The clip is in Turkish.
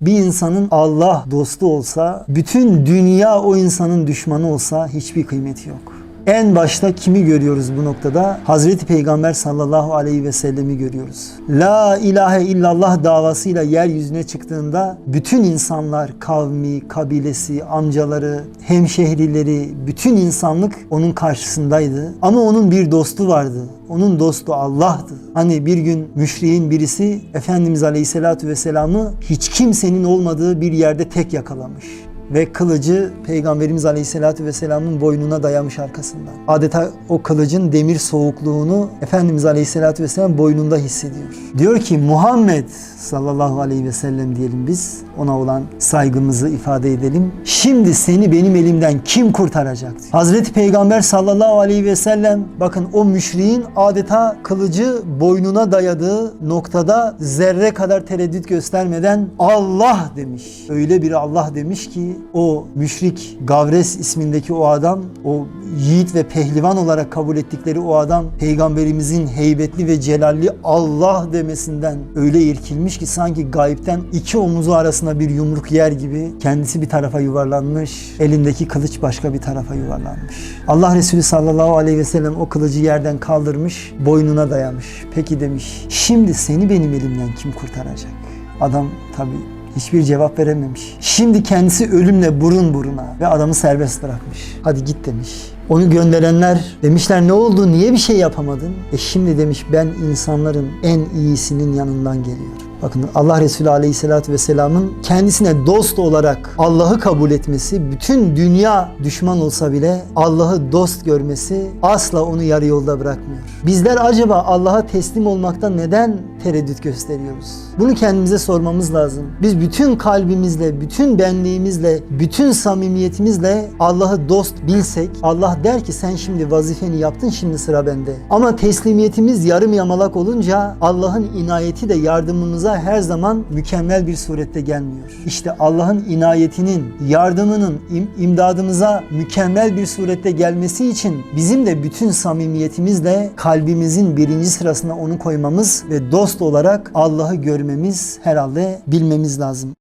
Bir insanın Allah dostu olsa, bütün dünya o insanın düşmanı olsa hiçbir kıymeti yok. En başta kimi görüyoruz bu noktada? Hazreti Peygamber sallallahu aleyhi ve sellemi görüyoruz. La ilahe illallah davasıyla yeryüzüne çıktığında bütün insanlar, kavmi, kabilesi, amcaları, hemşehrileri, bütün insanlık onun karşısındaydı. Ama onun bir dostu vardı. Onun dostu Allah'tı. Hani bir gün müşriğin birisi Efendimiz Aleyhisselatü Vesselam'ı hiç kimsenin olmadığı bir yerde tek yakalamış ve kılıcı Peygamberimiz Aleyhisselatü Vesselam'ın boynuna dayamış arkasından. Adeta o kılıcın demir soğukluğunu Efendimiz Aleyhisselatü Vesselam boynunda hissediyor. Diyor ki Muhammed sallallahu aleyhi ve sellem diyelim biz ona olan saygımızı ifade edelim. Şimdi seni benim elimden kim kurtaracak? Hazreti Peygamber sallallahu aleyhi ve sellem bakın o müşriğin adeta kılıcı boynuna dayadığı noktada zerre kadar tereddüt göstermeden Allah demiş. Öyle bir Allah demiş ki o müşrik Gavres ismindeki o adam o yiğit ve pehlivan olarak kabul ettikleri o adam peygamberimizin heybetli ve celalli Allah demesinden öyle irkilmiş ki sanki gayipten iki omuzu arasına bir yumruk yer gibi kendisi bir tarafa yuvarlanmış, elindeki kılıç başka bir tarafa yuvarlanmış. Allah Resulü sallallahu aleyhi ve sellem o kılıcı yerden kaldırmış, boynuna dayamış. Peki demiş, şimdi seni benim elimden kim kurtaracak? Adam tabii hiçbir cevap verememiş. Şimdi kendisi ölümle burun buruna ve adamı serbest bırakmış. Hadi git demiş. Onu gönderenler demişler ne oldu niye bir şey yapamadın? E şimdi demiş ben insanların en iyisinin yanından geliyorum. Bakın Allah Resulü Aleyhisselatü Vesselam'ın kendisine dost olarak Allah'ı kabul etmesi, bütün dünya düşman olsa bile Allah'ı dost görmesi asla onu yarı yolda bırakmıyor. Bizler acaba Allah'a teslim olmakta neden tereddüt gösteriyoruz? Bunu kendimize sormamız lazım. Biz bütün kalbimizle, bütün benliğimizle, bütün samimiyetimizle Allah'ı dost bilsek, Allah der ki sen şimdi vazifeni yaptın, şimdi sıra bende. Ama teslimiyetimiz yarım yamalak olunca Allah'ın inayeti de yardımımıza her zaman mükemmel bir surette gelmiyor. İşte Allah'ın inayetinin, yardımının, im- imdadımıza mükemmel bir surette gelmesi için bizim de bütün samimiyetimizle kalbimizin birinci sırasına onu koymamız ve dost olarak Allah'ı görmemiz herhalde bilmemiz lazım.